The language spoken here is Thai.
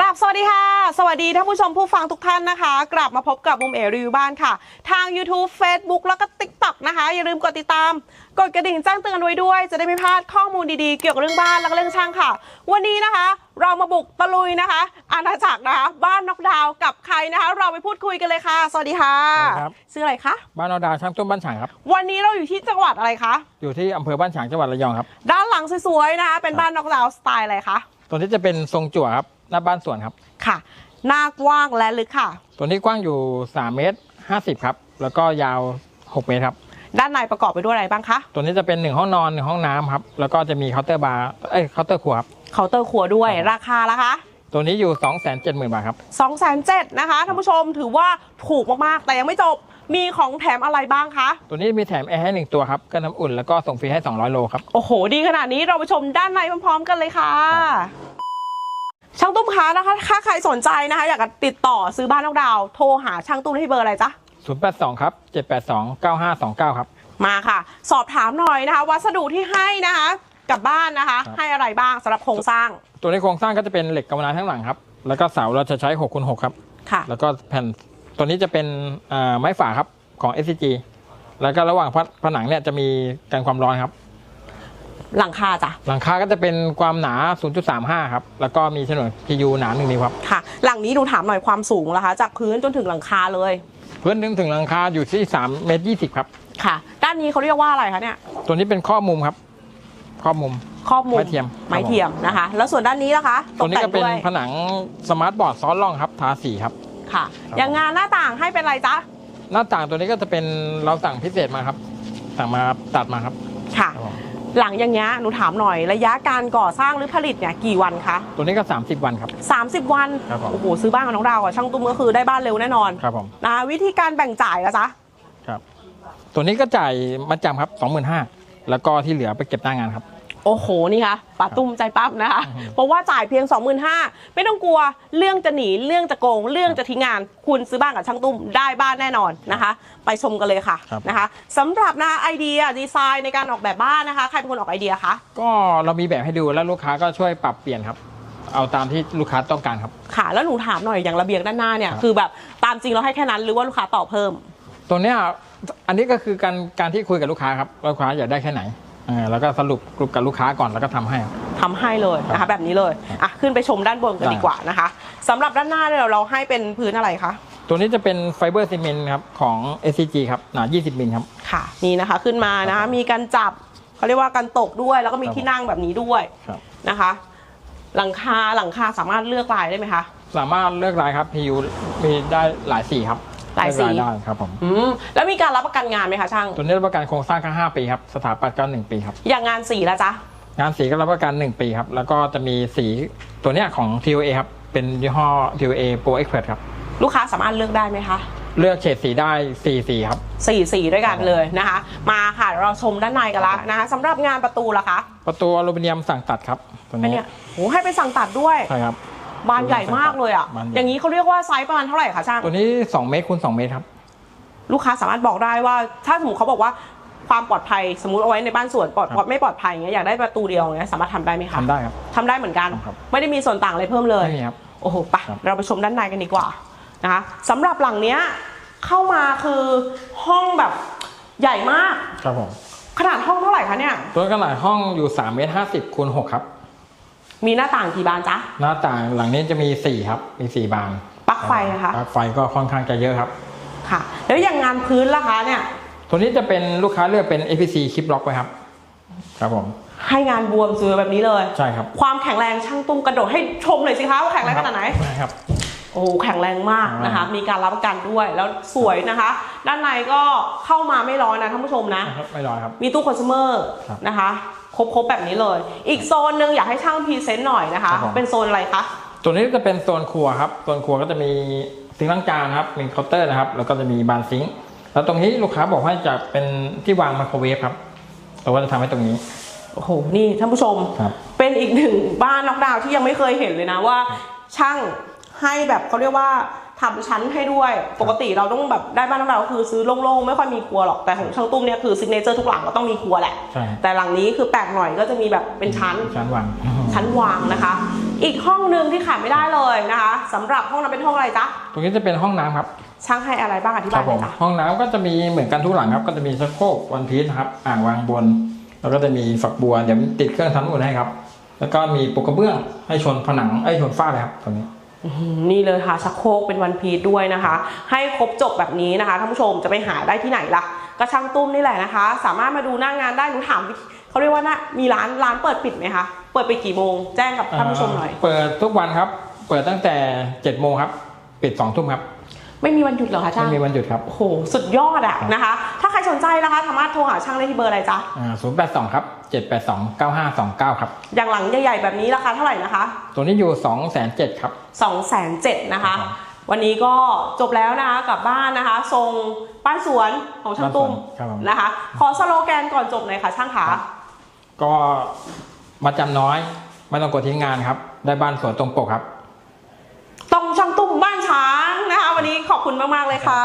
กราบสวัสดีค่ะ สวัสดีท่านผู้ชมผู้ฟังทุกท่านนะคะกลับมาพบกับมุมเอรีวิวบ้านค่ะ ทาง YouTube Facebook แล้วก็ TikTok นะคะ อย่าลืมกดติดตาม กดกระดิ่งแจ้งเตือนไว้ด้วย จะได้ไม่พลาดข้อมูลดีๆ เกี่ยวกับเรื่องบ้านแล้วก็เรื่องช่างค่ะ วันนี้นะคะ เรามาบุกตะลุยนะคะ อาณาจักรนะคะ บ้านนอกดาวน์กับใครนะคะ เราไปพูดคุยกันเลยค่ะ สวัสดีค่ะสวัสดีครับชื่ออะไรคะบ้านนอดาวช่างต้นบ้านฉางครับ วันนี้เราอยู่ที่จังหวัดอะไรคะอยู่ที่อำเภอบ้านฉางจังหวัดระยองครับ ด้านหลังสวยๆนะคะ เป็นบ้านนอกดาวน์สไตล์อะไรคะตัวนี้จะเป็นทรงจั่วครับ หน้าบ้านสวนครับ ค่ะ หน้ากว้างและลึกค่ะ ตัวนี้กว้างอยู่ 3 เมตร 50 ครับ แล้วก็ยาว 6 เมตรครับ ด้านในประกอบไปด้วยอะไรบ้างคะ ตัวนี้จะเป็น 1 ห้องนอน 1 ห้องน้ำครับ แล้วก็จะมีเคาน์เตอร์บาร์ เอ้ย เคาน์เตอร์ครัวครับ เคาน์เตอร์ครัวด้วยครับราคาละคะตัวนี้อยู่ 2 7 0 0 0 0 บาทครับ2 7 0 0 0นะคะท่านผู้ชมถือว่าถูกมากๆ แต่ยังไม่จบ มีของแถมอะไรบ้างคะ ตัวนี้มีแถมแอร์ให้หนึ่งตัวครับกันน้ำอุ่นแล้วก็ส่งฟรีให้ 200 โลครับ โอ้โห ดีขนาดนี้เราไปชมด้านในพร้อมๆกันเลยค่ะ ช่างตุ้มค้านะคะถ้าใครสนใจนะคะ อยากจะติดต่อซื้อบ้านนอกดาวน์โทรหาช่างตุ้มที่เบอร์อะไรจ๊ะ 082 ครับ 782 9529 ครับ มาค่ะ สอบถามหน่อยนะคะ วัสดุที่ให้นะคะ กับบ้านนะคะ ครับ ให้อะไรบ้างสำหรับโครงสร้างตัวนี้โครงสร้างก็จะเป็นเหล็กกำมะนาทั้งหลังครับ แล้วก็เสาเราจะใช้6คูณ6ครับ ค่ะ แล้วก็แผ่นตัวนี้จะเป็นเอ่อไม้ฝาครับของ SCG แล้วก็ระหว่างผผนังเนี่ยจะมีกันความร้อนครับ หลังคาจ้ะหลังคาก็จะเป็นความหนา 0.35 ครับ แล้วก็มีฉนวน PU หนา1นิ้วครับ ค่ะ หลังนี้หนูถามหน่อยความสูงนะคะ จากพื้นจนถึงหลังคาเลย พื้นถึงถึงหลังคาอยู่ที่3เมตร20 ครับ ค่ะ ด้านนี้เขาเรียกว่าอะไรคะเนี่ย ตัวนี้เป็นข้อมุมครับ ข้อมุมครอบมุมไม้เทียม ไม้เทียมนะคะ แล้วส่วนด้านนี้ล่ะคะตัวนี้ก็เป็นตแต่งด้วยผนังสมาร์ทบอร์ดซ้อนร่องครับ ทาสีครับ ค่ะครับอย่างงานหน้าต่างให้เป็นอะไรจ๊ะ หน้าต่างตัวนี้ก็จะเป็นเราสั่งพิเศษมาครับ สั่งมาตัดมาครับ ค่ะครับผม หลังอย่างเงี้ยหนูถามหน่อยระยะการก่อสร้างหรือผลิตเนี่ยกี่วันคะ ตัวนี้ก็ 30 วันครับ 30 วัน ครับผม โอ้โห ซื้อบ้านกับน้องดาวกับช่างตุ้มก็คือได้บ้านเร็วแน่นอนครับผมนะคะวิธีการแบ่งจ่ายละจ๊ะครับ ตัวนี้ก็จ่ายมัดจำครับ 25,000แล้วก็ที่เหลือไปเก็บหน้างานครับ โอ้โหนี่ค่ะป้าตุ้มใจปั๊บนะคะอือฮึเพราะว่าจ่ายเพียง 25,000ไม่ต้องกลัวเรื่องจะหนีเรื่องจะโกง เรื่องจะทิ้งงาน คุณซื้อบ้านกับช่างตุ้มได้บ้านแน่นอนนะคะ ไปชมกันเลยค่ะครับ นะคะสำหรับนะไอเดียดีไซน์ในการออกแบบบ้านนะคะ ใครเป็นคนออกไอเดียคะก็เรามีแบบให้ดูแล้วลูกค้าก็ช่วยปรับเปลี่ยนครับ เอาตามที่ลูกค้าต้องการครับ ค่ะ แล้วหนูถามหน่อยอย่างระเบียงด้านหน้าเนี่ยครับ คือแบบตามจริงเราให้แค่นั้นหรือว่าลูกค้าต่อเพิ่ม ตัวเนี้ยอันนี้ก็คือการการที่คุยกับลูกค้าครับลูกค้าอยากได้แค่ไหน เออแล้วก็สรุปกลุ่มกับลูกค้าก่อนแล้วก็ทำให้ครับทำให้เลยนะครัคะ บแบบนี้เลยอะขึ้นไปชมด้านบนกันได้ ดีกว่านะคะสำหรับด้านหน้าเนี่ยเราให้เป็นพื้นอะไรคะ ตัวนี้จะเป็นไฟเบอร์ซีเมนต์ครับของ SCG ครับหนา 20 มิลครับ ค่ะนี่นะคะขึ้นมานะครัคะบมีการจับเขาเรียกว่าการตกด้วย แล้วก็มีครับ ที่นั่งแบบนี้ด้วยครับ นะคะ หลังคาหลังคาสามารถเลือกลายได้ไหมคะ สามารถเลือกลายครับ PU มีได้หลายสีครับ หลายสีเลือกได้ครับผมอืมแล้วมีการรับประกันงานไหมคะช่าง ตัวนี้รับประกันโครงสร้างแค่5ปีครับสถาปัตย์ก็1ปีครับ อย่างงานสีละจ๊ะ งานสีก็รับประกัน 1 ปีครับ แล้วก็จะมีสีตัวเนี้ยของ TOA ครับ เป็นยี่ห้อ TOA Pro Expert ครับ ลูกค้าสามารถเลือกได้ไหมคะเลือกเฉดสีได้4สีครับ สี่สีด้วยกันครับเลยนะคะ มาค่ะเราชมด้านในกันละนะคะสำหรับงานประตูล่ะคะประตูอลูมิเนียมสั่งตัดครับตัวเป็นนี้เนี่ยโหให้ไปสั่งตัดด้วย ใช่ครับ บานใหญ่มากเลยอะ บานใหญ่ อย่างนี้เขาเรียกว่าไซส์ประมาณเท่าไหร่คะช่าง ตัวนี้ 2 เมตรคูณ2เมตรครับ ลูกค้าสามารถบอกได้ว่า ถ้าสมมติเขาบอกว่าความปลอดภัยสมมติเอาไว้ในบ้านส่วนปลอดครับไม่ปลอดภัยอย่างเงี้ยอยากได้ประตูเดียวอย่างเงี้ยสามารถทำได้ไหมคะทำได้ครับ ทำได้เหมือนกัน ครับ ไม่ได้มีส่วนต่างอะไรเพิ่มเลย ไม่มีครับ โอ้โหไปครับ เราไปชมด้านในกันดีกว่านะคะสำหรับหลังเนี้ยเข้ามาคือห้องแบบใหญ่มาก ครับผม ขนาดห้องเท่าไหร่คะเนี่ย ตัวขนาดห้องอยู่3เมตร50คูณ6ครับ มีหน้าต่างกี่บานจ๊ะ หน้าต่างหลังนี้จะมี4ครับ มี4บานปลั๊กไฟนะคะ ปลั๊กไฟก็ค่อนข้างจะเยอะครับ ค่ะ แล้วอย่างงานพื้นล่ะคะเนี่ย ตัวนี้จะเป็นลูกค้าเลือกเป็น APC คลิปล็อกไว้ครับ ครับผม ให้งานบวมสวยแบบนี้เลย ใช่ครับ ความแข็งแรงช่างตุ้มกระโดดให้ชมหน่อยสิคะว่าแข็งแรงขนาดไหน ครับโอ้โหแข็งแรงมากนะคะอ่ามีมีการรับประกันด้วยแล้วสวยนะคะ ด้านในก็เข้ามาไม่ร้อนนะท่านผู้ชมนะนะครับไม่ร้อยครับ มีตู้คอน sumer ครับนะคะครบๆแบบนี้เลย อีกโซนหนึ่งอยากให้ช่างพรีเซนต์หน่อยนะคะครับผมเป็นโซนอะไรคะตัวนี้จะเป็นโซนครัวครับโซนครัวก็จะมีซิงค์ล้างจานครับมีเคาน์เตอร์นะครับ แล้วก็จะมีบานซิงค์แล้วตรงนี้ลูกค้าบอกว่าจะเป็นที่วางไมโครเวฟครับเราก็จะทำให้ตรงนี้โอ้โห นี่ท่านผู้ชมครับเป็นอีกหนึ่งบ้านน็อกดาวน์ที่ยังไม่เคยเห็นเลยนะว่า ช่าง ให้แบบเขาเรียกว่าทำชั้นให้ด้วย ปกติเราต้องแบบได้บ้านน็อกดาวน์ก็คือซื้อโล่งๆไม่ค่อยมีครัวหรอกแต่ของช่างตุ้มเนี่ยคือซิกเนเจอร์ทุกหลังก็ต้องมีครัวแหละใช่แต่หลังนี้คือแปลกหน่อยก็จะมีแบบเป็นชั้นชั้นวางชั้นวางนะคะ อีกห้องหนึ่งที่ขาดไม่ได้เลยนะคะสำหรับห้องนั้นเป็นห้องอะไรจ๊ะตรงนี้จะเป็นห้องน้ำครับช่างให้อะไรบ้างอธิคบารัยบหผน่อมยจ้ะห้องน้ำก็จะมีเหมือนกันทุกหลังครับ ก็จะมีชักโครกวันพีชครับอ่างวางบน แล้วก็จะมีฝักบัวเดี๋ยวติดเครื่องทำนู่นให้ครับ แล้วก็มีปูกระเบื้องให้ชนผนังไอ้ยชนฝ้าเลยครับตรงนี้อื้อหือ นี่เลยค่ะชักโครกเป็นวันพีชด้วยนะคะ ให้ครบจบแบบนี้นะคะท่านผู้ชมจะไปหาได้ที่ไหนล่ะก็ช่างตุ้มนี่แหละนะคะ สามารถมาดูหน้างานได้หนูถามวิธีเขาเรียกว่าหน้ามีร้านร้านเปิดปิดไหมคะเปิดไปดกี่โมงแจ้งกับท่านผู้ชมหน่อย เปิดทุกวันครับ เปิดตั้งแต่7จ็ดโมงครับ ปิด2องทุ่มครับ ไม่มีวันหยุดเหรอคะช่าไม่งมีวันหยุดครับโอ้โหสุดยอดอะนะคะ ถ้าใครสนใจนะคะสามารถโทรหาช่างได้ที่เบอร์อะไรจ๊ะศูนย์แปดสองครับ เจ็ดแปดสองเก้าห้าสองเก้าครับ อย่างหลังใหญ่ๆแบบนี้ราคาเท่าไหร่นะคะ ตัวนี้อยู่สองแสนเจ็ดครับ2องแสนเจ็ดนะคะครับวันนี้ก็จบแล้วนะคะกลับบ้านนะคะ ทรงบ้านสวนของช่างตุ้มครับผมนะคะ ขอสโลแกนก่อนจบหน่อยค่ะช่างขา ก็มาจำน้อยไม่ต้องกดทิ้งงานครับ ได้บ้านสวนตรงปกครับต้องช่างตุ้มบ้านช้างนะคะ วันนี้ขอบคุณมากๆเลยค่ะ